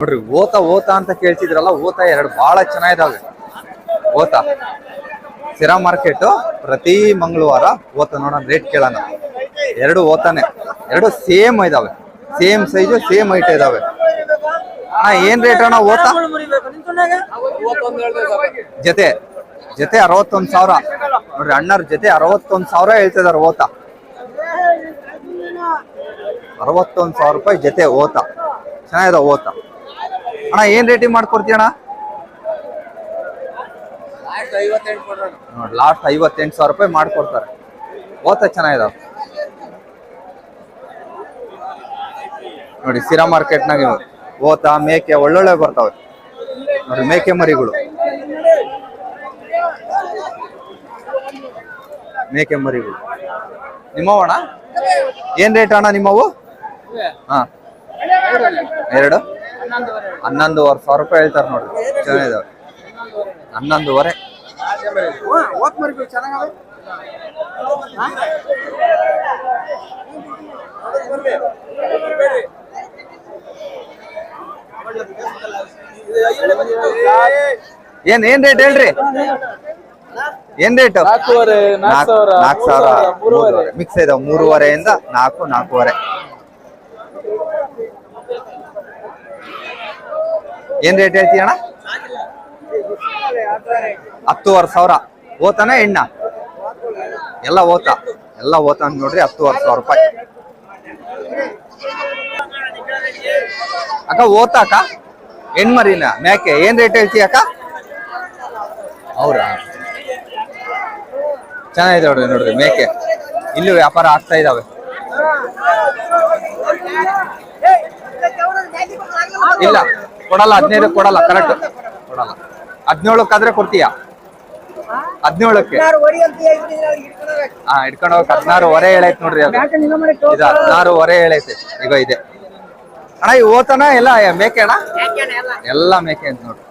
ನೋಡ್ರಿ ಓತ ಓತ ಅಂತ ಕೇಳ್ತಿದ್ರಲ್ಲ, ಓತ ಎರಡು ಬಹಳ ಚೆನ್ನಾಗಿದಾವೆ. ಓತ. ಸಿರಾ ಮಾರ್ಕೆಟ್, ಪ್ರತಿ ಮಂಗಳವಾರ ಓತ ನೋಡೋಣ ರೇಟ್ ಕೇಳೋಣ. ಎರಡು ಓತಾನೆ. ಎರಡು ಸೇಮ್ ಇದಾವೆ. ಸೇಮ್ ಸೈಜು ಸೇಮ್ ಐಟ ಇದಾವೆ. ಹಾ ಏನ್ ರೇಟ್ ಅಣ್ಣ ಓತ? ಜೊತೆ ಜೊತೆ ಅರವತ್ತೊಂದ್ ಸಾವಿರ. ನೋಡ್ರಿ ಅಣ್ಣರ ಜೊತೆ ಅರವತ್ತೊಂದ್ ಸಾವಿರ ಹೇಳ್ತಿದಾರ ಓತ. ಅರವತ್ತೊಂದ್ ಸಾವಿರ ರೂಪಾಯಿ ಜೊತೆ ಓತ. ಚೆನ್ನಾಗಿದೆ ಓತ. ಅಣ್ಣ ಏನ್ ರೇಟಿಂಗ್ ಮಾಡ್ಕೊಡ್ತೀಯ ಅಣ್ಣ? ನೋಡಿ ಲಾಸ್ಟ್ ಐವತ್ತೆಂಟು ಸಾವಿರ ರೂಪಾಯಿ ಮಾಡ್ಕೊಡ್ತಾರೆ. ಓತ ಚೆನ್ನಾಗಿದಾವ ನೋಡಿ ಸಿರಾ ಮಾರ್ಕೆಟ್ನಾಗ ಓತ ಮೇಕೆ ಒಳ್ಳೊಳ್ಳೆ ಬರ್ತಾವೆ. ನೋಡಿ ಮೇಕೆ ಮರಿಗಳು. ಮೇಕೆ ಮರಿಗಳು. ನಿಮ್ಮವಣ್ಣ ಏನ್ ರೇಟ್ ಅಣ್ಣ ನಿಮ್ಮವು? ಹಾ. ಎರಡು? ಹನ್ನೊಂದುವರೆ. ಸಾವಿರ ರೂಪಾಯಿ ಹೇಳ್ತಾರೆ ನೋಡ್ರಿ ಚೆನ್ನಾಗಿದಾವೆ. ಹನ್ನೊಂದುವರೆ. ಏನ್ ಏನ್ ರೇಟ್ ಹೇಳ್ರಿ? ಏನ್ ರೇಟ್ ನಾಲ್ಕೂವರೆ ನಾಲ್ಕು ಸಾವಿರ ನಾಲ್ಕು ಸಾವಿರ ಮೂರುವರೆ ಮಿಕ್ಸ್ ಇದಾವೆ ಮೂರುವರೆಯಿಂದ ನಾಲ್ಕು ನಾಲ್ಕೂವರೆ. ಏನ್ ರೇಟ್ ಹೇಳ್ತೀಯ ಅಣ್ಣ? ಹತ್ತುವರೆ ಸಾವಿರ. ಓತಾನ ಎಣ್ಣ? ಎಲ್ಲ ಓತ ಎಲ್ಲ ಓತ ಅಂತ ನೋಡ್ರಿ ಹತ್ತುವರೆ ಸಾವಿರ ರೂಪಾಯಿ. ಅಕ್ಕ ಓತ ಅಕ್ಕ? ಹೆಣ್ಮರಿನ ಮೇಕೆ ಏನ್ ರೇಟ್ ಹೇಳ್ತೀಯ ಅಕ್ಕ? ಹೌದಾ ಚೆನ್ನಾಗಿದೆ ನೋಡ್ರಿ ನೋಡ್ರಿ ಮೇಕೆ ಇಲ್ಲೂ ವ್ಯಾಪಾರ ಆಗ್ತಾ ಇದಾವೆ. ಇಲ್ಲ. ಕೊಡಲ್ಲ, ಹದಿನೈದು ಕೊಡಲ್ಲ ಕರೆಕ್ಟ್ ಕೊಡಲ್ಲ. ಹದಿನೇಳಕ್ಕಾದ್ರೆ ಕೊಡ್ತೀಯ? ಹದಿನೇಳಕ್ಕೆ. ಹಾ ಇಟ್ಕೊಂಡು ಹೋಗಕ್ ಹದಿನಾರು ಹೊರೆ ಹೇಳೈತೆ ನೋಡ್ರಿ ಅದು. ಇದು ಹದಿನಾರು ಹೊರೆ ಹೇಳೈತೆ ಈಗ ಇದೆ. ಅಣ್ಣ, ಈ ಓತನ ಎಲ್ಲ ಮೇಕೆ ಅಣ್ಣ? ಎಲ್ಲ ಮೇಕೆ ಅಂತ ನೋಡ್ರಿ.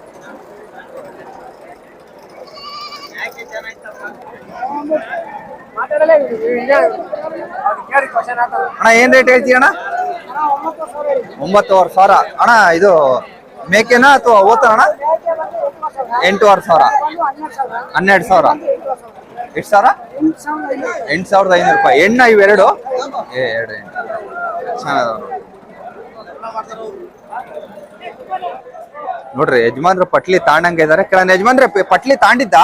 ಅಣ್ಣ, ಏನ್ ರೇಟ್ ಹೇಳ್ತೀಯ ಅಣ್ಣ ಒಂಬತ್ತುವರೆ ಸಾವಿರ. ಅಣ್ಣ, ಇದು ಮೇಕೆನಾ ಅಥವಾ ಅಣ್ಣ ಎಂಟೂವರೆ ಸಾವಿರ. ಹನ್ನೆರಡು ಸಾವಿರ. ಎಷ್ಟು ಸಾವಿರ? ಎಂಟು ಸಾವಿರದ ಐನೂರು ರೂಪಾಯಿ. ಎಣ್ಣ ಇವೆರಡು ಏ, ಎರಡು ಚೆನ್ನಾಗಿದಾವೆ ನೋಡ್ರಿ, ಯಜಮಾನ್ರು ಪಟ್ಲಿ ತಾಂಡಂಗೆ ಇದಾರೆ. ಕೆಲವೊಂದು ಯಜಮಾನ್ರೆ ಪಟ್ಲಿ ತಾಂಡಿದ್ದ?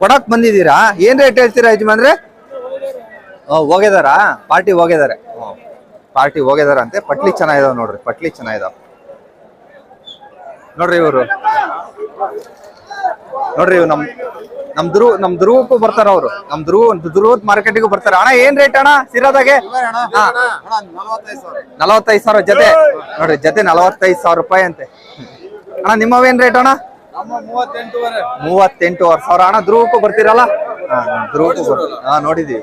ಕೊಡಕ್ ಬಂದಿದ್ದೀರಾ? ಏನ್ ರೇಟ್ ಹೇಳ್ತೀರಾ ಯಜಮಾನ್ರೆ? ಹೋಗಿದಾರಾ? ಪಾರ್ಟಿ ಹೋಗಿದಾರೆ. ಪಾರ್ಟಿ ಹೋಗಿದಾರ ಅಂತೆ ಪಟ್ಲಿ ಚೆನ್ನಾಗಿದಾವ ನೋಡ್ರಿ, ಪಟ್ಲಿ ಚೆನ್ನಾಗಿದಾವ. ನೋಡ್ರಿ ಇವರು. ನೋಡ್ರಿ ಇವ್ ನಮ್ ನಮ್ ಧ್ರುವ ನಮ್ ಧ್ರುವಕ್ಕೂ ಬರ್ತಾರ ಅವ್ರು. ನಮ್ ಧ್ರುವ ಧ್ರುವತ್ ಮಾರ್ಕೆಟಿಗೂ ಬರ್ತಾರ. ಅಣ್ಣ ಏನ್ ರೇಟ್ ಅಣ್ಣ? ಸಿರಾದಾಗೆ. ನಲವತ್ತೈದು ಸಾವಿರ. ಜೊತೆ. ನೋಡ್ರಿ ಜೊತೆ ನಲವತ್ತೈದು ಸಾವಿರ ರೂಪಾಯಿ ಅಂತೆ. ಅಣ್ಣ ನಿಮ್ಮವೇನ್ ರೇಟ್ ಅಣ್ಣ? ಮೂವತ್ತೆಂಟುವರೆ. ಸಾವಿರ. ಅಣ್ಣ ಧ್ರುವಕ್ಕೂ ಬರ್ತೀರಲ್ಲ? ಧ್ರುವಕ್ಕೂ ಬರ್ತೀವಿ ಹಾ ನೋಡಿದೀವಿ.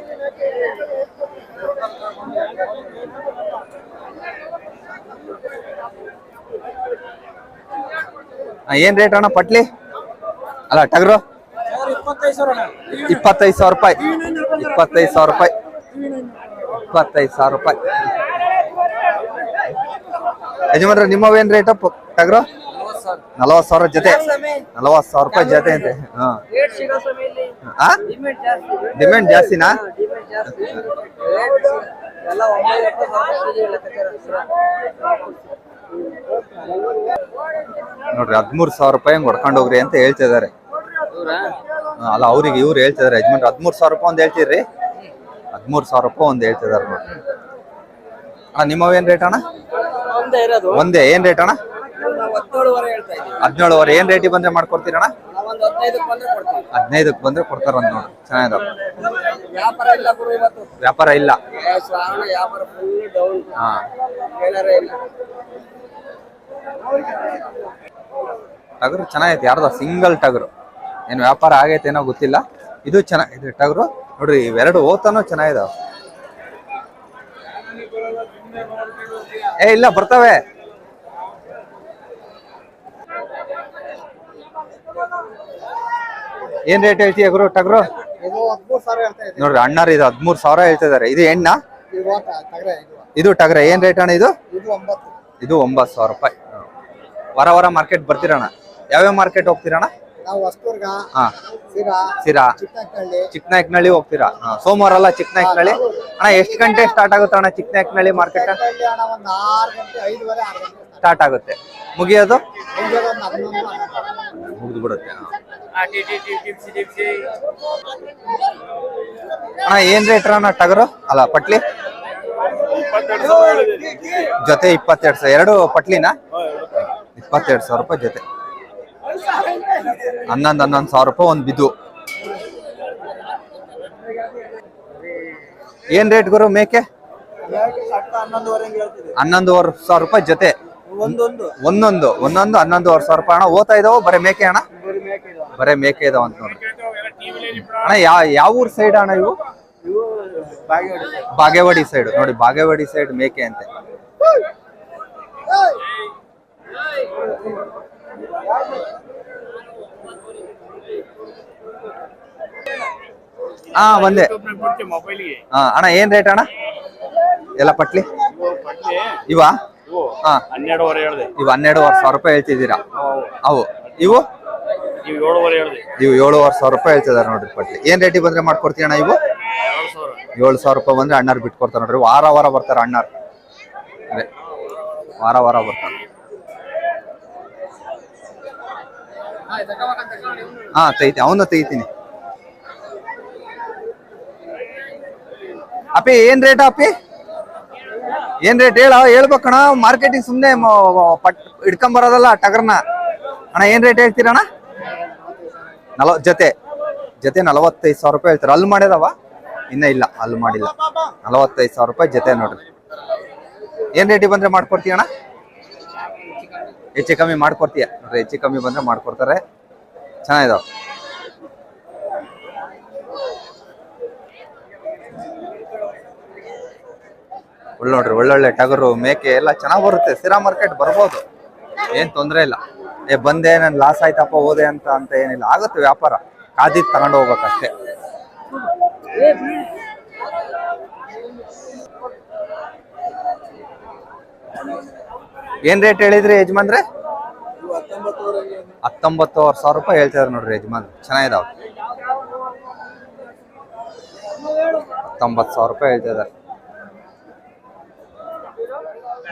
ಏನ್ ರೇಟ್ ಅಣ್ಣ ಪಟ್ಲಿ? ಅಲ್ಲ, ಟಗರು? ಇಪ್ಪತ್ತೈದು ಸಾವಿರ ರೂಪಾಯಿ. ಇಪ್ಪತ್ತೈದು ಸಾವಿರ ರೂಪಾಯಿ. ಇಪ್ಪತ್ತೈದು ಸಾವಿರ ರೂಪಾಯಿ. ಯಜಮಾನ್ರ ನಿಮ್ಮವೇನ್ ರೇಟ್ ಟಗರು? ನಲವತ್ತು ಸಾವಿರ ಜೊತೆ. ನಲವತ್ತು ಸಾವಿರ ರೂಪಾಯಿ ಜೊತೆ ಅಂತೆ. ಡಿಮ್ಯಾಂಡ್ ಜಾಸ್ತಿನಾ? ನೋಡ್ರಿ ಹದಿಮೂರು ಸಾವಿರ ರೂಪಾಯಿ ಹಂಗ್ ಹೊಡ್ಕೊಂಡು ಹೋಗ್ರಿ ಅಂತ ಹೇಳ್ತಾ ಇದಾರೆ ಅಲ್ಲ ಅವ್ರಿಗೆ ಇವ್ರು ಹೇಳ್ತಿದಾರೆ ಯಜಮಾನ್ರಿ ಹದಿಮೂರು ಸಾವಿರ ರೂಪಾಯಿ ಒಂದ್ ಹೇಳ್ತೀರಿ ಹದಿಮೂರು ಸಾವಿರ ರೂಪಾಯಿ ಒಂದ್ ಹೇಳ್ತಿದಾರೆ ನೋಡ್ರಿ. ಅಣ್ಣ ಏನ್ ರೇಟ್ ಅಣ್ಣ? ಒಂದೇ ಏನ್ ರೇಟ್ ಅಣ್ಣ? ಹದಿನೇಳುವರೆ ಏನ್ ರೇಟಿಗೆ ಬಂದ್ರೆ ಮಾಡ್ಕೊಡ್ತೀರಣ್ಣ ಹದಿನೈದಕ್ಕೆ ಬಂದ್ರೆ ಕೊಡ್ತಾರ ನೋಡ್ರಿ. ಚೆನ್ನಾಗಿದಾವ ವ್ಯಾಪಾರ ಹಾ. ಇಲ್ಲ. ಟಗರು ಚೆನ್ನಾಗೈತೆ ಯಾರ್ದ ಸಿಂಗಲ್ ಟಗರು. ಏನು ವ್ಯಾಪಾರ ಆಗೈತೆ ಏನೋ ಗೊತ್ತಿಲ್ಲ. ಇದು ಚೆನ್ನಾಗಿದೆ ಟಗರು. ನೋಡ್ರಿ ಇವೆರಡು ಓತನೂ ಚೆನ್ನಾಗಿದಾವ. ಏ ಇಲ್ಲ ಬರ್ತವೆ. ಏನ್ ರೇಟ್ ಹೇಳ್ತೀಯ ಗುರು ಟಗರು? ನೋಡ್ರಿ ಅಣ್ಣಾರು ಇದು ಹದ್ಮೂರ್ ಸಾವಿರ ಹೇಳ್ತಿದಾರೆ ಇದು ಎಣ್ಣ ಇದು ಟಗರ ಏನ್ ರೇಟ್ ಅಣ್ಣ ಇದು? ಇದು ಒಂಬತ್ತು ಸಾವಿರ ರೂಪಾಯಿ. ವಾರ ವಾರ ಮಾರ್ಕೆಟ್ ಬರ್ತೀರಣ್ಣ. ಯಾವ್ಯಾವ ಮಾರ್ಕೆಟ್ ಹೋಗ್ತೀರಣ್ಣ? ನಾವು ಹೊಸದುರ್ಗ ಹಾ. ಸಿರಾ ಸಿರಾ ಚಿಕ್ಕನಹಳ್ಳಿ. ಚಿಕ್ಕನಾಯಕನಹಳ್ಳಿ ಹೋಗ್ತೀರಾ? ಹಾ, ಸೋಮವಾರ ಅಲ್ಲ ಚಿಕ್ಕನಾಯಕನಹಳ್ಳಿ ಅಣ್ಣ ಎಷ್ಟು ಗಂಟೆ ಸ್ಟಾರ್ಟ್ ಆಗುತ್ತೆ ಅಣ್ಣ ಚಿಕ್ಕನಾಯಕನಹಳ್ಳಿ ಮಾರ್ಕೆಟ್ ಚಿಕ್ಕನಹಳ್ಳಿ ಅಣ್ಣ ಒಂದು ಆರು ಗಂಟೆ ಐದುವರೆ ಆರು ಗಂಟೆ ಸ್ಟಾರ್ಟ್ ಆಗುತ್ತೆ. ಮುಗಿಯೋದು? ಮುಂಜಾನೆ ಒಂದು ಹನ್ನೊಂದು ಹನ್ನೊಂದು. ಮುಗಿದು ಬಿಡುತ್ತೆ ಅಣ್ಣ ಏನ್ ರೇಟ್ ಅಣ್ಣ ಟಗರು? ಅಲ್ಲ ಪಟ್ಲಿ? ಜೊತೆ ಇಪ್ಪತ್ತೆರಡು ಸಾವಿರ. ಎರಡು ಪಟ್ಲಿನ? ಇಪ್ಪತ್ತೆರಡು ಸಾವಿರ ರೂಪಾಯಿ ಜೊತೆ. ಹನ್ನೊಂದು ಹನ್ನೊಂದು ಸಾವಿರ ರೂಪಾಯಿ ಒಂದು ಬಿದ್ದು. ಏನ್ ರೇಟ್ ಗುರು ಮೇಕೆ? ಹನ್ನೊಂದುವರೆ ಸಾವಿರ ರೂಪಾಯಿ ಜೊತೆ. ಒಂದೊಂದು. ಒಂದೊಂದು ಹನ್ನೊಂದುವರೆ ಸಾವಿರ ರೂಪಾಯಿ. ಅಣ್ಣ ಓದ್ತಾ ಇದಾವ? ಬರೀ ಮೇಕೆ ಅಣ್ಣ? ಬರೀ ಮೇಕೆ ಇದಾವ ಅಂತ ನೋಡ್ರಿ. ಅಣ್ಣ ಯಾವ ಯಾವ ಊರ್ ಸೈಡ್ ಅಣ್ಣ ಇವು? ಬಾಗೇವಾಡಿ ಸೈಡ್ ನೋಡಿ ಬಾಗೇವಾಡಿ ಸೈಡ್ ಮೇಕೆ ಅಂತೆ. ಹಾ, ಬಂದೆ. ಹಾ, ಅಣ್ಣ, ಏನ್ ರೇಟ್ ಅಣ್ಣ? ಎಲ್ಲ ಪಟ್ಲಿ? ಇವ? ಹಾ. ಹನ್ನೆರಡುವರೆ ಹೇಳಿದೆ ಇವ ಹನ್ನೆರಡುವರೆ ಸಾವಿರ ರೂಪಾಯಿ ಹೇಳ್ತಿದ್ದೀರಾ? ಅವು. ಇವು? ಇವು ಏಳುವರೆ ಸಾವಿರ ರೂಪಾಯಿ ಹೇಳ್ತಿದಾರೆ ನೋಡ್ರಿ ಪಟ್ಲಿ. ಏನ್ ರೇಟಿಗೆ ಬಂದ್ರೆ ಮಾಡ್ಕೊಡ್ತೀವಿ ಅಣ್ಣ ಇವು? ಏಳು ಸಾವಿರ ರೂಪಾಯಿ ಬಂದ್ರೆ ಅಣ್ಣಾರ್ ಬಿಟ್ಕೊಡ್ತಾರೆ ನೋಡ್ರಿ. ವಾರ ವಾರ ಬರ್ತಾರೆ ಅಣ್ಣಾರ್. ವಾರ ವಾರ ಬರ್ತಾರೆ. ಹಾ ತೆಗಿತೀನಿ ಅವನು ತೆಗಿತೀನಿ ಅಪ್ಪಿ, ಏನ್ ರೇಟ್ ಅಪ್ಪಿ? ಏನ್ ರೇಟ್ ಹೇಳ ಹೇಳ್ಬೇಕಣ ಮಾರ್ಕೆಟಿಂಗ್ ಸುಮ್ನೆ ಪಟ್ ಹಿಡ್ಕೊಂಡ್ ಬರೋದಲ್ಲ ಟಗರ್ನ. ಅಣ್ಣ, ಏನ್ ರೇಟ್ ಹೇಳ್ತೀರಣ ನಲವ, ಜೊತೆ. ಜೊತೆ ನಲವತ್ತೈದು ಸಾವಿರ ರೂಪಾಯಿ ಹೇಳ್ತಾರೆ. ಅಲ್ಲಿ ಮಾಡ್ಯದವ ಇನ್ನ ಇಲ್ಲ, ಅಲ್ಲಿ ಮಾಡಿಲ್ಲ. ನಲವತ್ತೈದು ಸಾವಿರ ರೂಪಾಯಿ ಜೊತೆ ನೋಡ್ರಿ. ಏನ್ ರೇಟಿಗೆ ಬಂದ್ರೆ ಮಾಡ್ಕೊಡ್ತೀವಿ ಅಣ್ಣ ಹೆಚ್ಚು ಕಮ್ಮಿ ಮಾಡ್ಕೊಡ್ತೀಯ? ನೋಡ್ರಿ, ಹೆಚ್ಚು ಕಮ್ಮಿ ಬಂದ್ರೆ ಮಾಡ್ಕೊಡ್ತಾರೆ. ಚೆನ್ನಾಗಿದಾವ ಒಳ್ಳೆ ನೋಡ್ರಿ, ಒಳ್ಳೊಳ್ಳೆ ಟಗರು, ಮೇಕೆ ಎಲ್ಲ ಚೆನ್ನಾಗ್ ಬರುತ್ತೆ. ಸಿರಾ ಮಾರ್ಕೆಟ್ ಬರ್ಬೋದು. ಏನ್ ತೊಂದ್ರೆ ಇಲ್ಲ. ಏ, ಬಂದೆ, ನನ್ ಲಾಸ್ ಆಯ್ತಪ್ಪ, ಹೋದೆ ಅಂತ ಅಂತ ಏನಿಲ್ಲ. ಆಗುತ್ತೆ ವ್ಯಾಪಾರ. ಕಾದಿದ್ ತಗೊಂಡು ಹೋಗ್ಬೇಕಷ್ಟೇ. ಏನ್ ರೇಟ್ ಹೇಳಿದ್ರಿ ಯಜಮಾನ್ರೆ? ಹತ್ತೊಂಬತ್ತುವರೆ ಸಾವಿರ ರೂಪಾಯಿ ಹೇಳ್ತಿದಾರೆ ನೋಡ್ರಿ ಯಜಮಾನ್ ಚೆನ್ನಾಗಿದಾವ. ಹತ್ತೊಂಬತ್ತು ಸಾವಿರ ರೂಪಾಯಿ ಹೇಳ್ತಿದಾರೆ.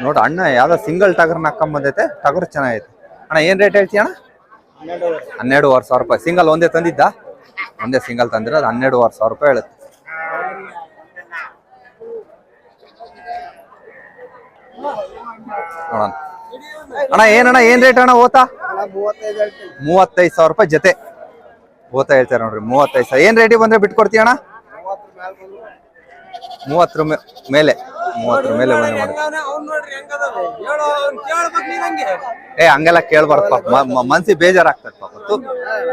ನೋಡು ಅಣ್ಣ ಯಾವ್ದೋ ಸಿಂಗಲ್ ಟಗರ್ನ ಹಾಕೊಂಬಂದೈತೆ ಟಗರ್ ಚೆನ್ನಾಗೈತೆ. ಅಣ್ಣ ಏನ್ ರೇಟ್ ಹೇಳ್ತೀಯ ಅಣ್ಣ? ಹನ್ನೆರಡುವರೆ. ಸಾವಿರ ರೂಪಾಯಿ. ಸಿಂಗಲ್ ಒಂದೇ ತಂದಿದ್ದ? ಒಂದೇ ಸಿಂಗಲ್ ತಂದಿರೋದು ಹನ್ನೆರಡುವರೆ ಸಾವಿರ ರೂಪಾಯಿ ಹೇಳುತ್ತೆ. ನೋಡೋಣ. ಅಣ್ಣ, ಏನಣ್ಣ, ಏನ್ ರೇಟ್ ಅಣ್ಣ ಓತಾ? ಮೂವತ್ತೈದು ಸಾವಿರ ರೂಪಾಯಿ ಜೊತೆ. ಓತಾ ಹೇಳ್ತಾರೆ ನೋಡ್ರಿ, ಮೂವತ್ತೈದು ಸಾವಿರ. ಏನ್ ರೇಟಿಗೆ ಬಂದ್ರೆ ಬಿಟ್ಕೊಡ್ತೀಯ ಅಣ್ಣ? ಮೂವತ್ತರ ಮೇಲೆ. ಮೂವತ್ತರ ಮೇಲೆ ಏ, ಹಂಗೆಲ್ಲ ಕೇಳ್ಬಾರ್ದು ಪಾಪ ಮನ್ಸಿಗೆ ಬೇಜಾರಾಗ್ತದೆ ಪಾಪ.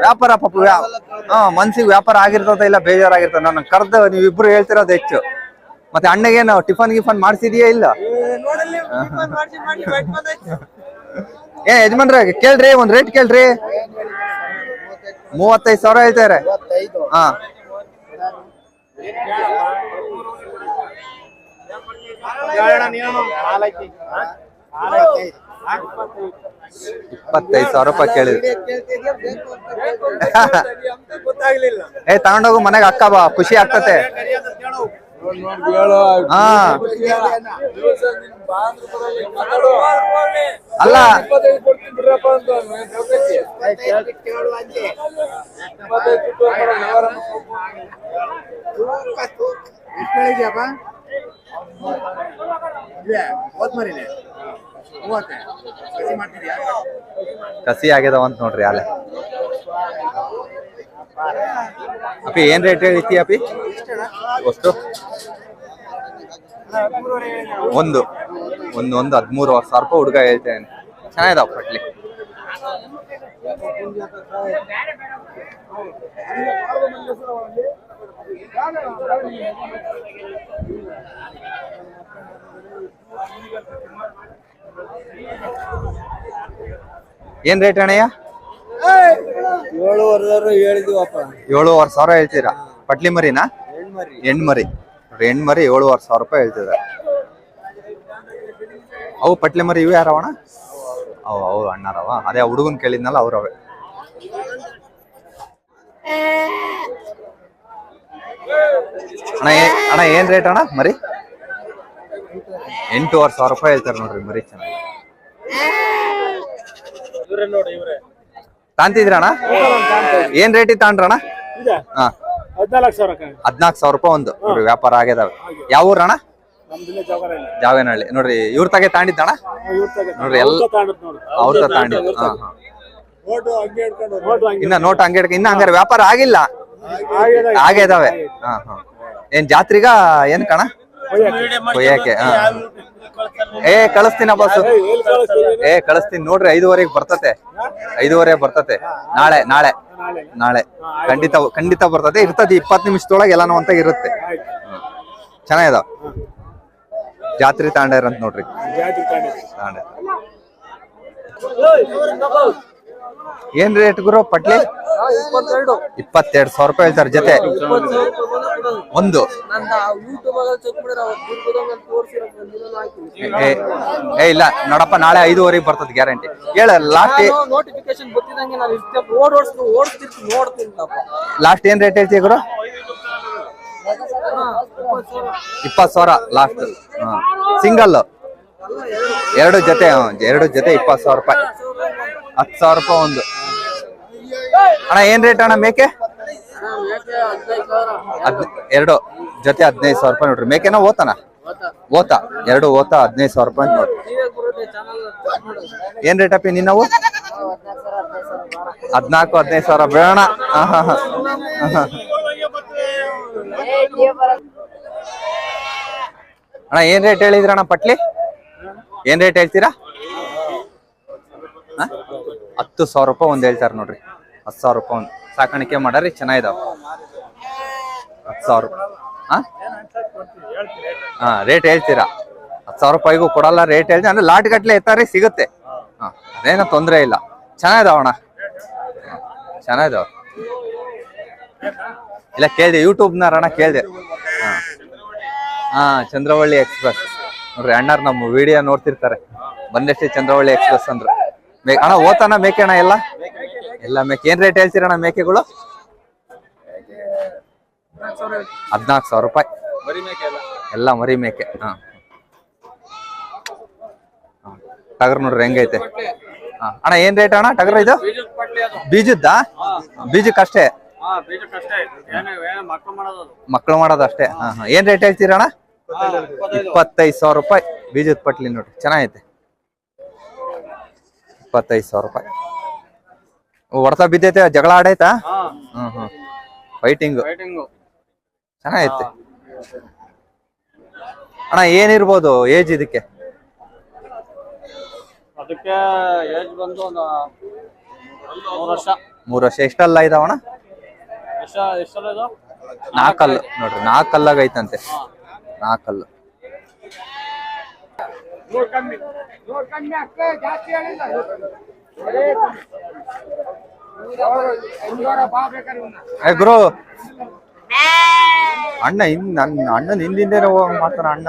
ವ್ಯಾಪಾರ ಪಾಪ ಹಾ, ಮನ್ಸಿಗೆ ವ್ಯಾಪಾರ ಆಗಿರ್ತದ ಇಲ್ಲ ಬೇಜಾರಾಗಿರ್ತದ? ನಾನು ಕರ್ದ, ನೀವಿಬ್ರು ಹೇಳ್ತಿರೋದು ಹೆಚ್ಚು. ಮತ್ತೆ ಅಣ್ಣಗೇನು ಟಿಫನ್ ಗಿಫನ್ ಮಾಡ್ಸಿದೀಯಾ ಇಲ್ಲ? ಏ ಯಜಮಾನ್ರೆ ಕೇಳ್ರಿ ಒಂದ್ ರೇಟ್ ಕೇಳ್ರಿ. ಮೂವತ್ತೈದು ಸಾವಿರ ಹೇಳ್ತಾರೆ. ಹಾ. ಇಪ್ಪತ್ತೈದು ಸಾವಿರ ರೂಪಾಯಿ ಕೇಳಿದ್ರಿ. ಏ ತಗೊಂಡೋಗು ಮನೆಗೆ ಅಕ್ಕ ಬಾ ಖುಷಿ ಆಗ್ತತೆ. ಹಾ ಅಲ್ಲ ಇಲ್ಲೇ ಓದ್ಮರಿನೆ ಮೂವತ್ತೆ ಕಸಿ ಮಾಡ್ತಿದ್ಯಾ ಕಸಿ ಆಗ್ಯದವ ಅಂತ ನೋಡ್ರಿ ಅಲ್ಲೇ ಅಪ್ಪಿ ಏನ್ ರೇಟ್ ಹೇಳಿ ಅಪ್ಪಿ? ಎಷ್ಟು ಒಂದು. ಒಂದು ಒಂದು ಹದಿಮೂರು ಸಾವಿರ ರೂಪಾಯಿ ಹುಡುಗ ಹೇಳ್ತೇನೆ. ಚೆನ್ನಾಗಿದಾವ ಪಟ್ಲಿ. ಏನ್ ರೇಟ್ ಅಣ್ಣಯ್ಯ? ಏಳುವರೆ ಸಾವಿರ ಹೇಳ್ತೀರಾ? ಪಟ್ಲಿ ಮರಿನಾ? ಹೆಣ್ಮರಿ. ಹೆಣ್ಮರಿ ಮರಿ ಏಳುವರೆ ಸಾವಿರ ರೂಪಾಯಿ ಹೇಳ್ತಿದ್ದಾರೆ. ಅವು ಪಟ್ಲೆ ಮರಿ ಇವು ಯಾರವಣ ಅವು ಅವು ಅಣ್ಣಾರವ. ಅದೇ ಹುಡುಗನ್ ಕೇಳಿದ್ನಲ್ಲ ಅವ್ರವೆ. ಅಣ್ಣ ಅಣ್ಣ ಏನ್ ರೇಟ್ ಅಣ್ಣ ಮರಿ? ಎಂಟೂವರೆ ಸಾವಿರ ರೂಪಾಯಿ ಹೇಳ್ತಾರೆ ನೋಡ್ರಿ ಮರಿ ಚೆನ್ನಾಗಿ. ತಾಂತಿದ್ರಣ್ಣ ಏನ್ ರೇಟ್ ಅಣ್ಣ ಹಾ. ಹದಿನಾಲ್ಕು ಸಾವಿರ ಹದ್ನಾಲ್ಕು ಸಾವಿರ ರೂಪಾಯಿ ಒಂದು. ನೋಡ್ರಿ ವ್ಯಾಪಾರ ಆಗ್ಯದಾವೆ. ಯಾವ ಊರಣ ಜಾವೇನಹಳ್ಳಿ ನೋಡ್ರಿ ಇವ್ರ ತಗೆ ತಾಂಡಿದ್ದಣ ನೋಡ್ರಿ ಎಲ್ಲ ಅವ್ರ ತಾಂಡಿದ್ದು. ಹಾ ಹಾ. ಹಂಗೆ ಹಂಗೆ ಇನ್ನ ನೋಟ್ ಹಂಗೆ ಇನ್ನ ಹಂಗಾರೆ ವ್ಯಾಪಾರ ಆಗಿಲ್ಲ. ಆಗಿದೆ. ಹ ಹಾ ಹಾ. ಏನ್ ಜಾತ್ರಿಗ ಏನ್ ಕಣ? ಕೊಯ್ಯಕ್ಕೆ ಹಾ. ಏ ಕಳಿಸ್ತೀನ ಬಸ್ ಏ ಕಳಿಸ್ತೀನಿ. ನೋಡ್ರಿ ಐದುವರೆಗೆ ಬರ್ತತೆ. ಐದುವರೆ ಬರ್ತತೆ. ನಾಳೆ ನಾಳೆ. ನಾಳೆ. ಖಂಡಿತ ಖಂಡಿತ ಬರ್ತದೆ ಇರ್ತದೆ ಇಪ್ಪತ್ತು ನಿಮಿಷದೊಳಗೆ ಎಲ್ಲಾನು ಅಂತ ಇರುತ್ತೆ. ಚೆನ್ನಾಗಿದಾವ ಜಾತ್ರೆ ತಾಂಡ ಇರಂತ ನೋಡ್ರಿ. ತಾಂಡ ಏನ್ ರೇಟ್ ಗುರು ಪಟ್ಲಿ? ಇಪ್ಪತ್ತೆರಡು ಸಾವಿರ ರೂಪಾಯಿ ಹೇಳ್ತಾರೆ ಜೊತೆ. ಒಂದು. ಏ ಏ ಇಲ್ಲ ನೋಡಪ್ಪ ನಾಳೆ ಐದುವರೆಗೆ ಬರ್ತದೆ ಗ್ಯಾರಂಟಿ ಹೇಳ ಲಾಸ್ಟ್ ನೋಟಿಫಿಕೇಶನ್ ಲಾಸ್ಟ್ ಏನ್ ರೇಟ್ ಹೇಳ್ತೀವಿ ಗುರು? ಇಪ್ಪತ್ತು ಸಾವಿರ ಲಾಸ್ಟ್ ಸಿಂಗಲ್ ಎರಡು ಜೊತೆ ಎರಡು ಜೊತೆ ಇಪ್ಪತ್ತು ಸಾವಿರ ರೂಪಾಯಿ. ಹತ್ತು ಸಾವಿರ ರೂಪಾಯಿ ಒಂದು. ಅಣ್ಣ, ಏನ್ ರೇಟ್ ಅಣ್ಣ ಮೇಕೆ? ಎರಡು, ಜೊತೆ ಹದಿನೈದು ಸಾವಿರ ರೂಪಾಯಿ ನೋಡ್ರಿ. ಮೇಕೆನ ಓತಾನ? ಓತ. ಎರಡು ಓತ, ಹದಿನೈದು ಸಾವಿರ ರೂಪಾಯಿ ನೋಡ್ರಿ. ಏನ್ ರೇಟ್ ಅಪ್ಪಿ ನಿನ್ನವು? ಹದ್ನಾಲ್ಕು, ಹದಿನೈದು ಸಾವಿರ. ಬೇಡ ಅಣ್ಣ, ಏನ್ ರೇಟ್ ಹೇಳಿದ್ರಣ್ಣ ಪಟ್ಲಿ? ಏನ್ ರೇಟ್ ಹೇಳ್ತೀರಾ? ಹತ್ತು ಸಾವಿರ ರೂಪಾಯಿ ಒಂದು ಹೇಳ್ತಾರೆ ನೋಡ್ರಿ. ಹತ್ತು ಸಾವಿರ ರೂಪಾಯಿ ಒಂದು. ಸಾಕಾಣಿಕೆ ಮಾಡಾರಿ, ಚೆನ್ನಾಗಿದಾವ. ಹತ್ತು ಸಾವಿರ ಹಾ ಹಾ ರೇಟ್ ಹೇಳ್ತೀರಾ? ಹತ್ತು ಸಾವಿರ ರೂಪಾಯಿಗೂ ಕೊಡಲ್ಲ ರೇಟ್ ಹೇಳ್ತೀನಿ ಅಂದ್ರೆ ಲಾಟ್ ಗಟ್ಲೆ ಎತ್ತಾರೆ, ಸಿಗುತ್ತೆ. ಹಾ, ಅದೇನೋ ತೊಂದರೆ ಇಲ್ಲ. ಚೆನ್ನಾಗಿದಾವ ಅಣ್ಣ. ಚೆನ್ನಾಗಿದಾವ. ಇಲ್ಲ, ಕೇಳಿದೆ ಯೂಟ್ಯೂಬ್ನಾರ ಅಣ್ಣ ಕೇಳಿದೆ. ಹಾ. ಹಾ, ಚಂದ್ರವಳ್ಳಿ ಎಕ್ಸ್ಪ್ರೆಸ್. ನೋಡ್ರಿ, ಅಣ್ಣಾರ್ ನಮ್ಮ ವಿಡಿಯೋ ನೋಡ್ತಿರ್ತಾರೆ. ಬಂದಷ್ಟೇ ಚಂದ್ರವಳ್ಳಿ ಎಕ್ಸ್ಪ್ರೆಸ್ ಅಂದ್ರು. ಅಣ್ಣ ಓತಾನ ಮೇಕೆ ಅಣ್ಣ ಎಲ್ಲ? ಎಲ್ಲ ಮೇಕೆ ಏನ್ ರೇಟ್ ಹೇಳ್ತೀರಣ್ಣ ಮೇಕೆಗಳು? ಹದ್ನಾಲ್ಕು ಸಾವಿರ ರೂಪಾಯಿ. ಎಲ್ಲ ಮರಿ ಮೇಕೆ, ಹಾ. ಟಗರ್ ನೋಡ್ರಿ ಹೆಂಗೈತೆ. ಅಣ್ಣ, ಏನ್ ರೇಟ್ ಅಣ್ಣ ಟಗರ್ ಇದು? ಬೀಜದ್ದಾ? ಬೀಜಕ್ಕಷ್ಟೇ ಮಕ್ಕಳು ಮಾಡೋದು ಅಷ್ಟೇ. ಹಾ ಏನ್ ರೇಟ್ ಹೇಳ್ತೀರಣ್ಣ? ಇಪ್ಪತ್ತೈದು ಸಾವಿರ ರೂಪಾಯಿ. ಬೀಜದ ಪಟ್ಲಿ ನೋಡ್ರಿ. ಚೆನ್ನಾಗೈತೆ. ಇಪ್ಪತ್ತೈದು ಸಾವಿರ ರೂಪಾಯಿ. ಹೊಡ್ತಾ ಬಿದ್ದೈತೆ ಜಗಳ ಆಡೈತಾ? ಹ್ಮ್ ಹ್ಮ್. ಫೈಟಿಂಗ್ ಚೆನ್ನಾಗೈತೆ. ಅಣ್ಣ ಏನಿರ್ಬೋದು ಏಜ್ ಇದಕ್ಕೆ? ಅದಕ್ಕೆ ಏಜ್ ಬಂದು ಒಂದು ಮೂರು ವರ್ಷ. ಮೂರ್ ವರ್ಷ. ಎಷ್ಟಲ್ಲ ಇದಾವಣ ಎಷ್ಟ ನೋಡ್ರಿ ನಾಲ್ಕಲ್ಲಾಗೈತಂತೆ. ನಾಲ್ಕಲ್ಲು. ಗುರು. ಅಣ್ಣ ಹಿಂದ್ ನನ್ ಅಣ್ಣನ ಹಿಂದಿಂದೇ ಹೋಗ ಮಾತಾನ ಅಣ್ಣ.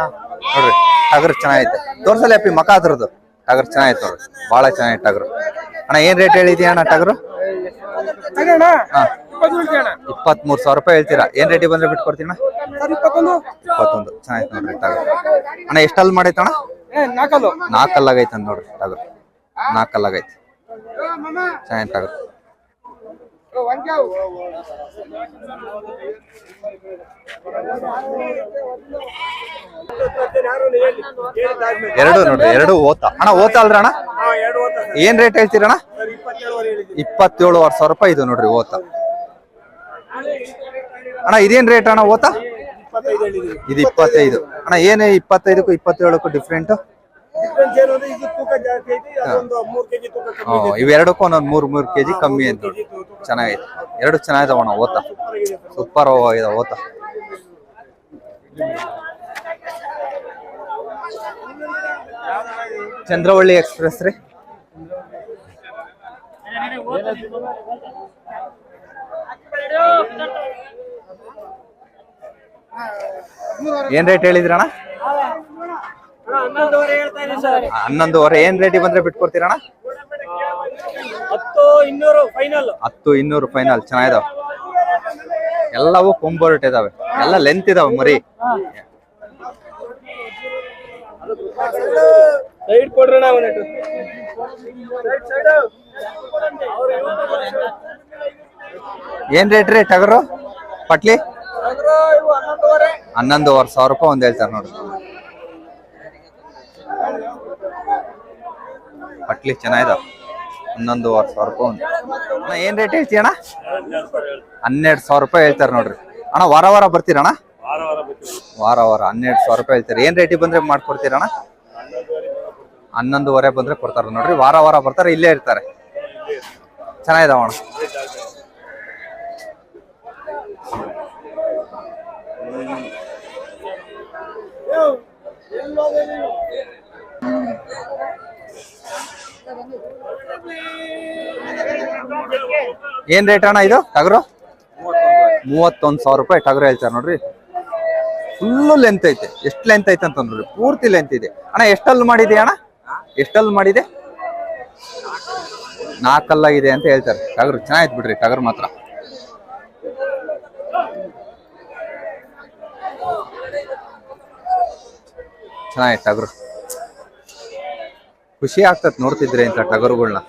ನೋಡ್ರಿ ಟಗರ್ ಚೆನ್ನಾಗೈತೆ. ತೋರ್ಸಲ್ಲ ಅಪ್ಪಿ ಮಕ ಅದ್ರದ್ದು ಟಗರ್ ಚೆನ್ನಾಗೈತೆ ನೋಡ್ರಿ. ಭಾಳ ಚೆನ್ನಾಗಿತ್ತು ಟಗರು. ಅಣ್ಣ ಏನ್ ರೇಟ್ ಹೇಳಿದ್ಯಾ ಅಣ್ಣ ಟಗರು? ಹಾ ಇಪ್ಪತ್ಮೂರು ಸಾವಿರ ರೂಪಾಯಿ ಹೇಳ್ತೀರಾ? ಏನ್ ರೆಡಿ ಬಂದ್ರೆ ಬಿಟ್ಕೊಡ್ತೀನ ಇಪ್ಪತ್ತೊಂದು. ಚೆನ್ನಾಗಿ ನೋಡ್ರಿ ತಗೋ ಅಣ್ಣ ಎಷ್ಟಲ್ಲಿ ಮಾಡೈತೆ ಅಣ್ಣ? ನಾಲ್ಕಲ್ಲು. ಅಂತ ನೋಡ್ರಿ ತಗೋ ನಾಲ್ಕಲ್ಲಾಗೈತೆ. ಚೆನ್ನಾಗಿ ತಗೋ ಎರಡು ನೋಡ್ರಿ ಎರಡು ಓತ. ಅಣ್ಣ ಓತ ಅಲ್ರ ಅಣ್ಣ? ಏನ್ ರೇಟ್ ಹೇಳ್ತೀರಣ್ಣ ಇಪ್ಪತ್ತೇಳುವರೆ ಸಾವಿರ ರೂಪಾಯಿ ಇದು ನೋಡ್ರಿ ಓತ. ಅಣ್ಣ ಇದೇನ್ ರೇಟ್ ಅಣ್ಣ ಓತ? ಇದು ಇಪ್ಪತ್ತೈದು. ಅಣ್ಣ ಏನೇ ಇಪ್ಪತ್ತೈದಕ್ಕೂ ಇಪ್ಪತ್ತೇಳಕ್ಕೂ ಡಿಫ್ರೆಂಟ್. ಇವೆರಡಕ್ಕೂ ಒಂದೊಂದು ಮೂರ್ ಮೂರ್ ಕೆಜಿ ಕಮ್ಮಿ ಅಂತ ನೋಡಿ. ಚೆನ್ನಾಗೈತೆ. ಎರಡು ಚೆನ್ನಾಗಿದಾವಣ್ಣ ಓತ. ಸೂಪರ್ ಇದಾವ ಓತ. ಚಂದ್ರವಳ್ಳಿ ಎಕ್ಸ್ಪ್ರೆಸ್ ರೀ? ಏನ್ ರೇಟ್ ಹೇಳಿದ್ರಣ ಹನ್ನೊಂದುವರೆ ಏನ್ ರೇಟ್ ಬಂದ್ರೆ ಬಿಟ್ಕೊಡ್ತೀರಣ ಹತ್ತು ಇನ್ನೂರು ಫೈನಲ್ ಚೆನ್ನಾಗಿದಾವ. ಎಲ್ಲವೂ ಕೊಂಬರ್ಟ್ ಇದಾವೆ. ಎಲ್ಲ ಲೆಂತ್ ಇದಾವೆ ಮರಿ. ಸೈಡ್ ಕೊಡ್ರಣ ಅವನಿಟ್ಟು ಏನ್ ರೇಟ್ ರೀ ಟಗರು? ಪಟ್ಲಿ? ಹನ್ನೊಂದುವರೆ. ಹನ್ನೊಂದುವರೆ ಸಾವಿರ ರೂಪಾಯಿ ಒಂದ್ ಹೇಳ್ತಾರೆ ನೋಡ್ರಿ. ಪಟ್ಲಿ ಚೆನ್ನಾಗಿದಾವ ಹನ್ನೊಂದುವರೆ ಸಾವಿರ ರೂಪಾಯಿ ಒಂದು. ಅಣ್ಣ ಏನ್ ರೇಟ್ ಹೇಳ್ತೀಯ ಅಣ್ಣ? ಹನ್ನೆರಡು ಸಾವಿರ ರೂಪಾಯಿ ಹೇಳ್ತಾರೆ ನೋಡ್ರಿ. ಅಣ್ಣ ವಾರ ವಾರ ಬರ್ತೀರಣ್ಣ? ವಾರ ವಾರ ಹನ್ನೆರಡು ಸಾವಿರ ರೂಪಾಯಿ ಹೇಳ್ತಾರೆ. ಏನ್ ರೇಟಿಗೆ ಬಂದ್ರೆ ಮಾಡ್ಕೊಡ್ತೀರಣ್ಣ? ಹನ್ನೊಂದುವರೆ ಬಂದ್ರೆ ಕೊಡ್ತಾರೆ ನೋಡ್ರಿ. ವಾರ ವಾರ ಬರ್ತಾರೆ ಇಲ್ಲೇ ಇರ್ತಾರೆ. ಚೆನ್ನಾಗಿದಾವ ಅಣ್ಣ. ಏನ್ ರೇಟ್ ಅಣ್ಣ ಇದು? ಟಗರು? ಮೂವತ್ತೊಂದು ಸಾವಿರ ರೂಪಾಯಿ ಟಗರು ಹೇಳ್ತಾರೆ ನೋಡ್ರಿ. ಫುಲ್ಲು ಲೆಂತ್ ಐತೆ. ಎಷ್ಟು ಲೆಂತ್ ಐತೆ ಅಂತ ನೋಡ್ರಿ. ಪೂರ್ತಿ ಲೆಂತ್ ಇದೆ. ಅಣ್ಣ, ಎಷ್ಟಲ್ಲಿ ಮಾಡಿದೆ ಅಣ್ಣ? ಎಷ್ಟಲ್ಲಿ ಮಾಡಿದೆ? ನಾಲ್ಕಲ್ಲಾಗಿದೆ ಅಂತ ಹೇಳ್ತಾರೆ. ಟಗರು ಚೆನ್ನಾಗಿತ್ತು ಬಿಡ್ರಿ, ಟಗರು ಮಾತ್ರ. ಚೆನ್ನಾಗಿತ್ತು ಟಗರು ಖುಷಿ ಆಗ್ತದೆ ನೋಡ್ತಿದ್ರೆ ಇಂಥ ಟಗರುಗಳ್ನ.